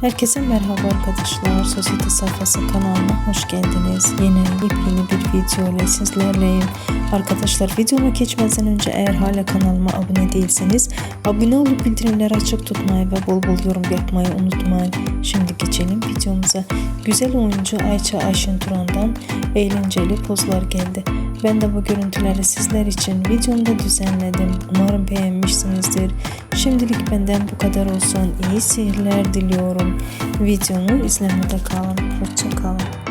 Herkese merhaba arkadaşlar. Sosyete sayfası kanalına hoş geldiniz. Yine yepyeni bir video ile sizlerleyim. Arkadaşlar videoma geçmeden önce eğer hala kanalıma abone değilseniz abone olup bildirimleri açık tutmayı ve bol bol yorum yapmayı unutmayın. Şimdi geçelim videomuza. Güzel oyuncu Ayça Ayşin Turan'dan eğlenceli pozlar geldi. Ben de bu görüntüleri sizler için videomda düzenledim. Umarım beğenmişsinizdir. Şimdilik benden bu kadar olsun. İyi seyirler diliyorum. Videomu izlemede kalın. Hoşça kalın.